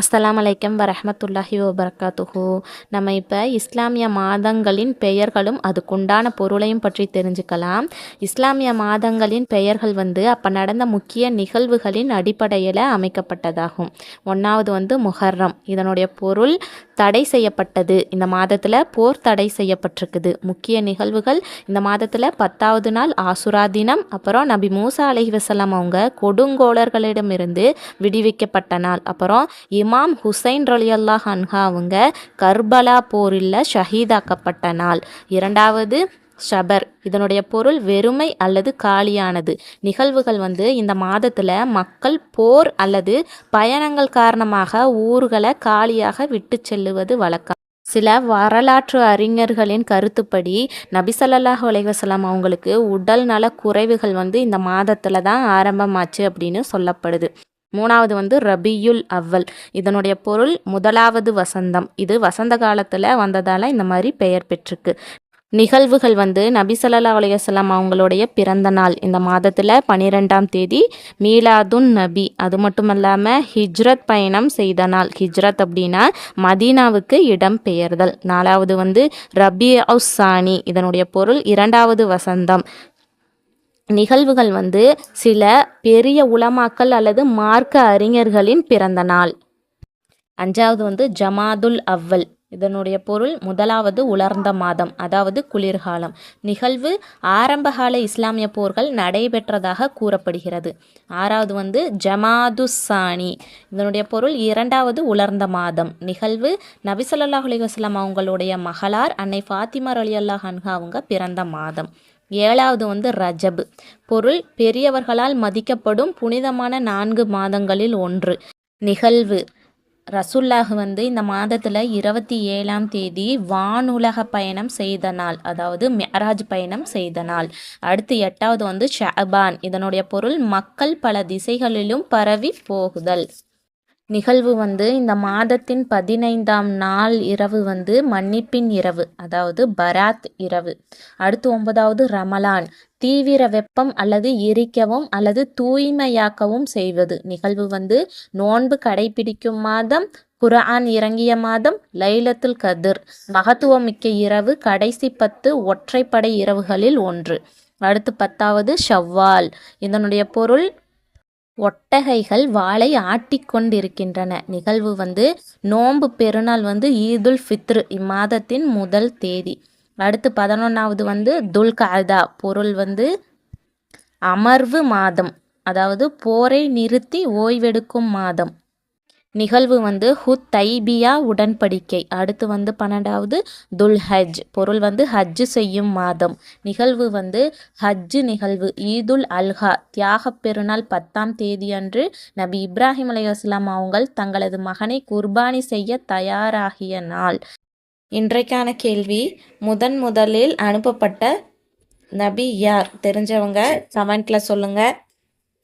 அஸ்ஸலாம் அலைக்கம் வரமத்துல்லாஹி வபர்காத்துஹு. நம்ம இப்போ இஸ்லாமிய மாதங்களின் பெயர்களும் அதுக்குண்டான பொருளையும் பற்றி தெரிஞ்சுக்கலாம். இஸ்லாமிய மாதங்களின் பெயர்கள் வந்து அப்போ நடந்த முக்கிய நிகழ்வுகளின் அடிப்படையில் அமைக்கப்பட்டதாகும். ஒன்றாவது வந்து முஹர்ரம் இதனுடைய பொருள் தடை செய்யப்பட்டது. இந்த மாதத்தில் போர் தடை செய்யப்பட்டிருக்குது. முக்கிய நிகழ்வுகள் இந்த மாதத்தில் பத்தாவது நாள் ஆசுரா தினம் அப்புறம் நபி மூசா அலஹி வஸல்லம் அவங்க கொடுங்கோளர்களிடமிருந்து விடுவிக்கப்பட்ட நாள் அப்புறம் இமாம் ஹுசைன் ரலியல்லாஹ் அன்ஹா அவங்க கர்பலா போரில் ஷஹீதாக்கப்பட்ட நாள். இரண்டாவது ஷபர். இதனுடைய பொருள் வெறுமை அல்லது காலியானது. நிகழ்வுகள் வந்து இந்த மாதத்தில் மக்கள் போர் அல்லது பயணங்கள் காரணமாக ஊர்களை காலியாக விட்டு செல்லுவது வழக்கம். சில வரலாற்று அறிஞர்களின் கருத்துப்படி நபிசல்லாஹ் அலைவசலாம் அவங்களுக்கு உடல் நல குறைவுகள் வந்து இந்த மாதத்தில் தான் ஆரம்பமாச்சு அப்படின்னு சொல்லப்படுது. மூணாவது வந்து ரபியுல் அவ்வல். இதனுடைய பொருள் முதலாவது வசந்தம். இது வசந்த காலத்தில் வந்ததால் இந்த மாதிரி பெயர் பெற்றிருக்கு. நிகழ்வுகள் வந்து நபி அலையசல்லாம் அவங்களுடைய பிறந்த நாள். இந்த மாதத்தில் பன்னிரெண்டாம் தேதி மீலாதுன் நபி. அது மட்டும் இல்லாமல் ஹிஜ்ரத் பயணம் செய்த நாள். ஹிஜ்ரத் அப்படின்னா மதீனாவுக்கு இடம் பெயர்தல் நாலாவது வந்து ரபி அவுசானி இதனுடைய பொருள் இரண்டாவது வசந்தம். நிகழ்வுகள் வந்து சில பெரிய உலமாக்கள் அல்லது மார்க்க அறிஞர்களின் பிறந்த நாள். அஞ்சாவது வந்து ஜமாதுல் அவ்வல். இதனுடைய பொருள் முதலாவது உலர்ந்த மாதம் அதாவது குளிர்காலம். நிகழ்வு ஆரம்பகால இஸ்லாமிய போர்கள் நடைபெற்றதாக கூறப்படுகிறது. ஆறாவது வந்து ஜமாதுசானி இதனுடைய பொருள் இரண்டாவது உலர்ந்த மாதம். நிகழ்வு நபிசல்லாஹ் அலிவாஸ்லாம் அவங்களுடைய மகளார் அன்னை ஃபாத்திமர் அலி அல்லாஹ் அன்ஹா அவங்க பிறந்த மாதம். ஏழாவது வந்து ரஜப். பொருள் பெரியவர்களால் மதிக்கப்படும் புனிதமான நான்கு மாதங்களில் ஒன்று. நிகழ்வு ரசுல்லாஹ் வந்து இந்த மாதத்தில் இருபத்தி ஏழாம் தேதி வானுலக பயணம் செய்த நாள் அதாவது மெராஜ் பயணம் செய்த நாள். அடுத்து எட்டாவது வந்து ஷபான் இதனுடைய பொருள் மக்கள் பல திசைகளிலும் பரவி போகுதல். நிகழ்வு வந்து இந்த மாதத்தின் பதினைந்தாம் நாள் இரவு வந்து மன்னிப்பின் இரவு அதாவது பராத் இரவு. அடுத்து ஒன்பதாவது ரமலான். தீவிர வெப்பம் அல்லது எரிக்கவும் அல்லது தூய்மையாக்கவும் செய்வது. நிகழ்வு வந்து நோன்பு கடைபிடிக்கும் மாதம் குரான் இறங்கிய மாதம் லைலத்துல் கதிர். மகத்துவமிக்க இரவு கடைசி பத்து ஒற்றைப்படை இரவுகளில் ஒன்று. அடுத்து பத்தாவது ஷவ்வால். இதனுடைய பொருள் ஒட்டகைகள் வாளை ஆட்டிக்கொண்டிருக்கின்றன நிகழ்வு வந்து நோன்பு பெருநாள் வந்து ஈதுல் ஃபித்ரு இம்மாதத்தின் முதல் தேதி. அடுத்து பதினொன்றாவது வந்து துல் கஅதா பொருள் வந்து அமர்வு மாதம். அதாவது போரை நிறுத்தி ஓய்வெடுக்கும் மாதம். நிகழ்வு வந்து ஹுத் தைபியா உடன்படிக்கை. அடுத்து வந்து பன்னெண்டாவது துல் ஹஜ் பொருள் வந்து ஹஜ்ஜு செய்யும் மாதம். நிகழ்வு வந்து ஹஜ்ஜு நிகழ்வு ஈதுல் அல்ஹா. தியாக பெருநாள் பத்தாம் தேதி அன்று நபி இப்ராஹிம் அலையாஸ்லாம் அவங்கள் தங்களது மகனை குர்பானி செய்ய தயாராகிய நாள். இன்றைக்கான கேள்வி முதன் முதலில் அனுப்பப்பட்ட நபி யார்? தெரிஞ்சவங்க கமெண்ட்ல சொல்லுங்கள்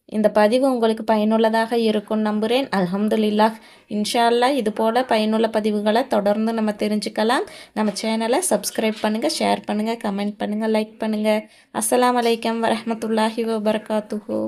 இந்த பதிவு உங்களுக்கு பயனுள்ளதாக இருக்கும் நம்புகிறேன் அல்ஹம்துலில்லாஹ். இன்ஷா அல்லாஹ் இது போல் பயனுள்ள பதிவுகளை தொடர்ந்து நம்ம தெரிஞ்சுக்கலாம். நம்ம சேனலை சப்ஸ்கிரைப் பண்ணுங்கள் ஷேர் பண்ணுங்கள் கமெண்ட் பண்ணுங்கள் லைக் பண்ணுங்கள் அஸ்லாம் அலைக்கம் வரமத்துல்லாஹி வபர்காத்துஹூ.